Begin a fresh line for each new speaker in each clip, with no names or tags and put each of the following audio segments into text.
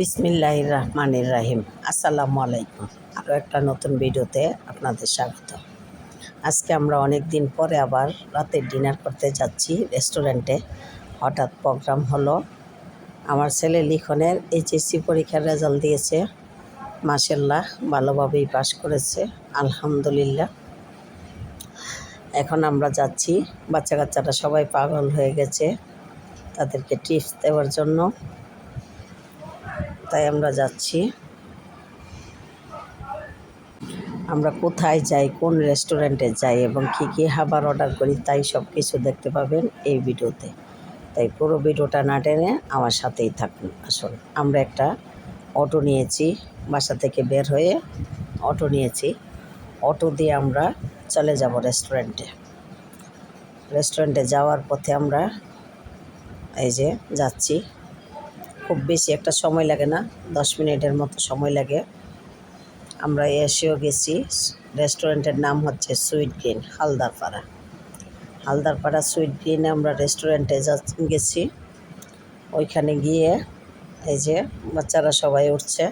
বিসমিল্লাহ রহমানির রাহিম। আসসালামু আলাইকুম। আরও একটা নতুন ভিডিওতে আপনাদের স্বাগত। আজকে আমরা অনেক দিন পরে আবার রাতের ডিনার করতে যাচ্ছি রেস্টুরেন্টে। হঠাৎ প্রোগ্রাম হলো। আমার ছেলে লিখনের এইচএসসি পরীক্ষার রেজাল্ট দিয়েছে। মাসাল্লাহ ভালোভাবেই পাশ করেছে। আলহামদুলিল্লাহ। এখন আমরা যাচ্ছি। বাচ্চা কাচ্চারা সবাই পাগল হয়ে গেছে। তাদেরকে টিপস দেওয়ার জন্য। তাই আমরা যাচ্ছি। আমরা কোথায় যাই, কোন রেস্টুরেন্টে যাই এবং কী কী খাবার অর্ডার করি তাই সব কিছু দেখতে পাবেন এই ভিডিওতে। তাই পুরো ভিডিওটা না টেনে আমার সাথেই থাকুন। আসুন, আমরা একটা অটো নিয়েছি, বাসা থেকে বের হয়ে অটো নিয়েছি। অটো দিয়ে আমরা চলে যাব রেস্টুরেন্টে রেস্টুরেন্টে যাওয়ার পথে আমরা এই যে যাচ্ছি। খুব বেশি একটা সময় লাগে না দশ মিনিটের মতো সময় লাগে। আমরা এসেও গেছি রেস্টুরেন্টের নাম হচ্ছে sweet green Haldarpara. Haldarpara sweet গ্রিনে আমরা রেস্টুরেন্টে যা গেছি ওইখানে গিয়ে এই যে বাচ্চারা সবাই উঠছে।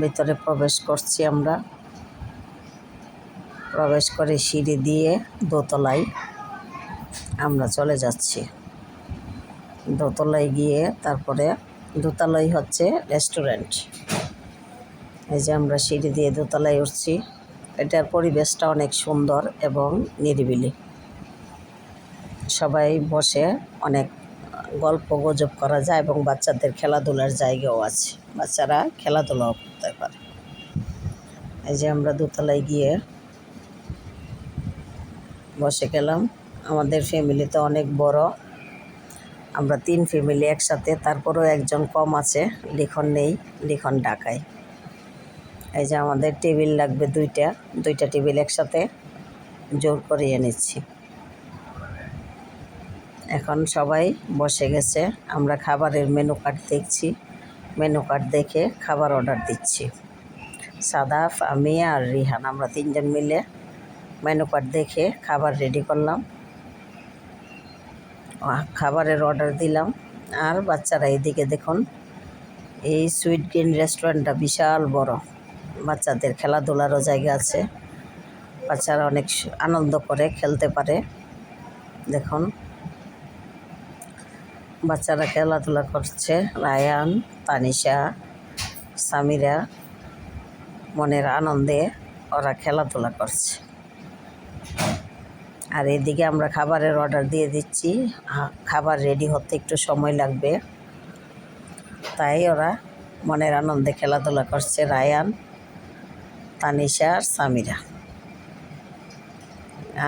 ভিতরে প্রবেশ করছি আমরা। প্রবেশ করে সিঁড়ি দিয়ে দোতলায় আমরা চলে যাচ্ছি। দোতলায় গিয়ে তারপরে দোতলায় হচ্ছে রেস্টুরেন্ট। এই যে আমরা সিঁড়ি দিয়ে দোতলায় উঠছি। এটার পরিবেশটা অনেক সুন্দর এবং নিরিবিলি। সবাই বসে অনেক গল্প গুজব করা যায় এবং বাচ্চাদের খেলাধুলার জায়গাও আছে। বাচ্চারা খেলাধুলাও করতে পারে। এই যে আমরা দোতলায় গিয়ে বসে গেলাম। আমাদের ফ্যামিলি তো অনেক বড়। আমরা তিন ফ্যামিলি একসাথে, তারপরেও একজন কম আছে, লিখন নেই, লিখন ঢাকায় এই যে আমাদের টেবিল লাগবে দুইটা দুইটা টেবিল একসাথে জোর করিয়ে নিচ্ছি। এখন সবাই বসে গেছে, আমরা খাবারের মেনু কার্ড দেখছি মেনু কার্ড দেখে খাবার অর্ডার দিচ্ছি। সাদাফ আমি আর রিহান, আমরা তিনজন মিলে মেনু কার্ড দেখে খাবার রেডি করলাম। খাবারের অর্ডার দিলাম। আর বাচ্চারা এদিকে দেখুন, এই সুইট গ্রিন রেস্টুরেন্টটা বিশাল বড়। বাচ্চাদের খেলাধুলারও জায়গা আছে। বাচ্চারা অনেক আনন্দ করে, খেলতে পারে। দেখুন, বাচ্চারা খেলাধুলা করছে। রায়ান, তানিশা, সামিরা, মনের আনন্দে ওরা খেলাধুলা করছে। আর এদিকে আমরা খাবারের অর্ডার দিয়ে দিচ্ছি। খাবার রেডি হতে একটু সময় লাগবে। তাই ওরা মনের আনন্দে খেলাধুলা করছে রায়ান, তানিশা আর সামিরা।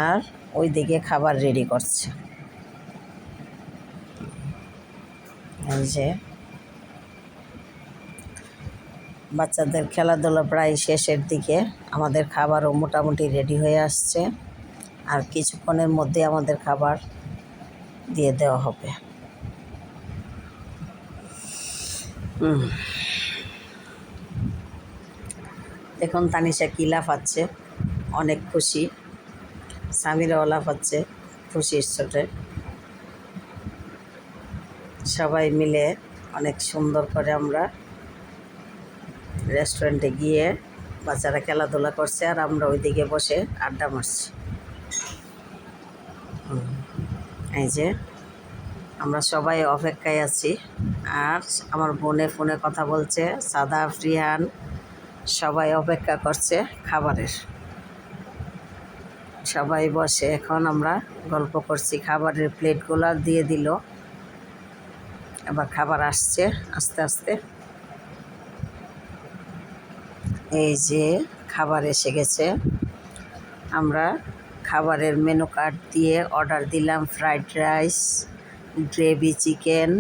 আর ওই দিকে খাবার রেডি করছে। যে বাচ্চাদের খেলাধুলা প্রায় শেষের দিকে আমাদের খাবারও মোটামুটি রেডি হয়ে আসছে। আর কিছুক্ষণের মধ্যে আমাদের খাবার দিয়ে দেওয়া হবে। দেখুন, তানিশা কী লাফাচ্ছে অনেক খুশি স্বামীরাও লাফাচ্ছে খুশির চোটে সবাই মিলে অনেক সুন্দর করে আমরা রেস্টুরেন্টে গিয়ে বাচ্চারা খেলাধুলা করছে আর আমরা ওইদিকে বসে আড্ডা মারছি। এই যে, আমরা সবাই অপেক্ষায় আছি। আর আমার বোনে ফোনে কথা বলছে, সাদা, ফ্রিহান, সবাই অপেক্ষা করছে খাবারের। সবাই বসে, এখন আমরা গল্প করছি। খাবারের প্লেটগুলো দিয়ে দিল। এবার খাবার আসছে, আস্তে আস্তে। এই যে, খাবার এসে গেছে। আমরা খাবারের মেনু কার্ড দিয়ে অর্ডার দিলাম fried rice gravy chicken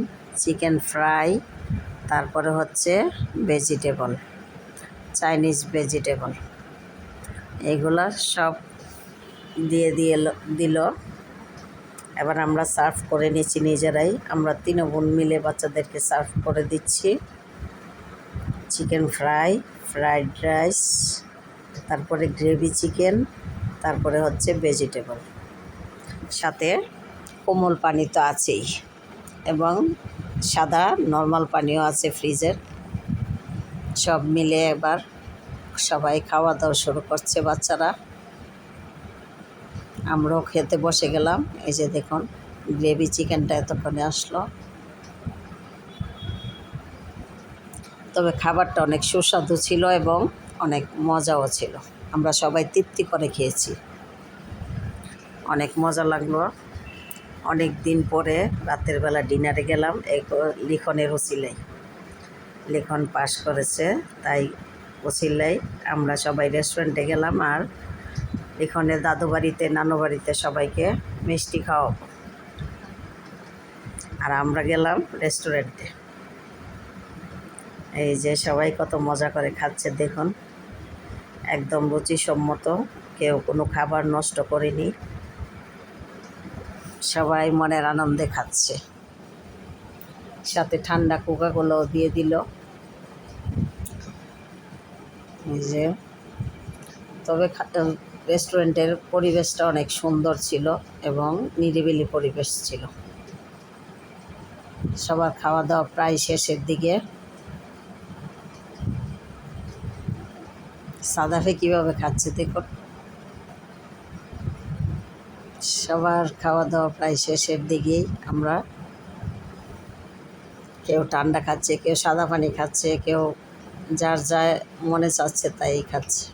chicken fry তারপরে হচ্ছে ভেজিটেবল চাইনিজ ভেজিটেবল এগুলো সব দিয়ে দিয়ে দিল। এবার আমরা সার্ভ করে নিয়েছি নিজেরাই। আমরা তিন বোন মিলে বাচ্চাদেরকে সার্ভ করে দিচ্ছি। চিকেন ফ্রাই ফ্রাইড রাইস তারপরে গ্রেভি চিকেন তারপরে হচ্ছে ভেজিটেবল সাথে কোমল পানি তো আছেই এবং সাদা নর্মাল পানিও আছে ফ্রিজের সব মিলে এবার সবাই খাওয়া দাওয়া শুরু করছে বাচ্চারা। আমরাও খেতে বসে গেলাম। এই যে দেখুন গ্রেভি চিকেনটা এতক্ষণে আসলো। তবে খাবারটা অনেক সুস্বাদু ছিল এবং অনেক মজাও ছিল। আমরা সবাই তৃপ্তি করে খেয়েছি। অনেক মজা লাগল। অনেক দিন পরে রাতের বেলা ডিনারে গেলাম লিখনের ওসিলাই। লিখন পাস করেছে, তাই ওসিলাই। আমরা সবাই রেস্টুরেন্টে গেলাম আর লিখনের দাদু বাড়িতে নানু বাড়িতে সবাইকে মিষ্টি খাওয়াবো। আর আমরা গেলাম রেস্টুরেন্টে এই যে সবাই কত মজা করে খাচ্ছে, দেখুন। একদম রুচিসম্মত। কেউ কোনো খাবার নষ্ট করেনি। সবাই মনের আনন্দে খাচ্ছে। সাথে ঠান্ডা কোকাগুলো দিয়ে দিল। যে, তবে রেস্টুরেন্টের পরিবেশটা অনেক সুন্দর ছিল এবং নিরিবিলি পরিবেশ ছিল। সবার খাওয়া দাওয়া প্রায় শেষের দিকে। সাদাফে কীভাবে খাচ্ছে দেখুন। সবার খাওয়া দাওয়া প্রায় শেষের দিকেই আমরা কেউ ঠান্ডা খাচ্ছে, কেউ সাদা পানি খাচ্ছে, কেউ যার যা মনে চাচ্ছে তাই খাচ্ছে।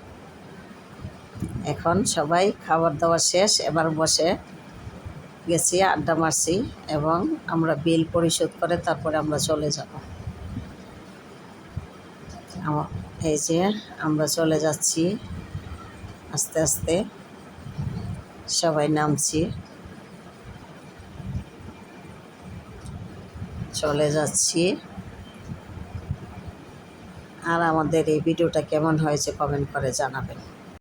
এখন সবাই খাবার দাওয়া শেষ, এবার বসে গেছি, আড্ডা মারছি এবং আমরা বিল পরিশোধ করে তারপরে আমরা চলে যাব। আমা- এই যে আমরা চলে যাচ্ছি আস্তে আস্তে। সবাই নামছি। চলে যাচ্ছি। আর আমাদের এই ভিডিওটা কেমন হয়েছে কমেন্ট করে জানাবেন।